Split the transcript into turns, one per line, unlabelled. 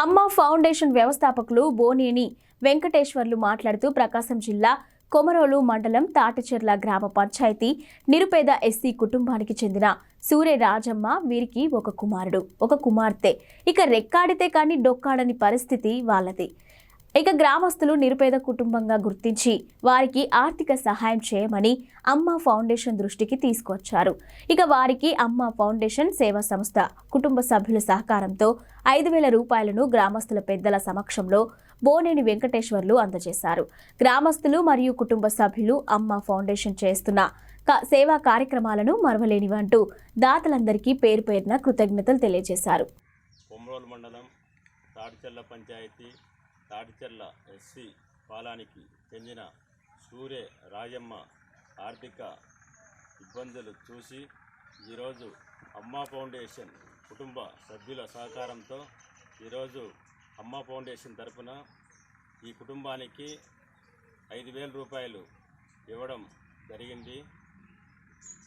అమ్మ ఫౌండేషన్ వ్యవస్థాపకులు బోనేని వెంకటేశ్వర్లు మాట్లాడుతూ ప్రకాశం జిల్లా కొమరోలు మండలం తాటిచెర్ల గ్రామ పంచాయతీ నిరుపేద ఎస్సీ కుటుంబానికి చెందిన సూర్య రాజమ్మ వీరికి ఒక కుమారుడు. ఒక కుమార్తె. ఇక రెక్కాడితే కానీ డొక్కాడని పరిస్థితి వాళ్ళది. ఇక గ్రామస్తులు నిరుపేద కుటుంబంగా గుర్తించి వారికి ఆర్థిక సహాయం చేయమని అమ్మ ఫౌండేషన్ దృష్టికి తీసుకొచ్చారు. ఇక వారికి అమ్మ ఫౌండేషన్ సేవా సంస్థ కుటుంబ సభ్యుల సహకారంతో ఐదు వేల రూపాయలను గ్రామస్తుల పెద్దల సమక్షంలో బోనేని వెంకటేశ్వర్లు అందజేశారు. గ్రామస్తులు మరియు కుటుంబ సభ్యులు అమ్మ ఫౌండేషన్ చేస్తున్న క- సేవా కార్యక్రమాలను మరవలేనివంటూ దాతలందరికీ పేరు పేరున కృతజ్ఞతలు తెలియజేశారు.
మండలం పంచాయతీ తాటిచెర్ల ఎస్సీ పాలానికి చెందిన సూర్య రాజమ్మ ఆర్థిక ఇబ్బందులు చూసి ఈరోజు అమ్మా ఫౌండేషన్ కుటుంబ సభ్యుల సహకారంతో ఈరోజు అమ్మా ఫౌండేషన్ తరపున ఈ కుటుంబానికి ఐదు వేల రూపాయలు ఇవ్వడం జరిగింది.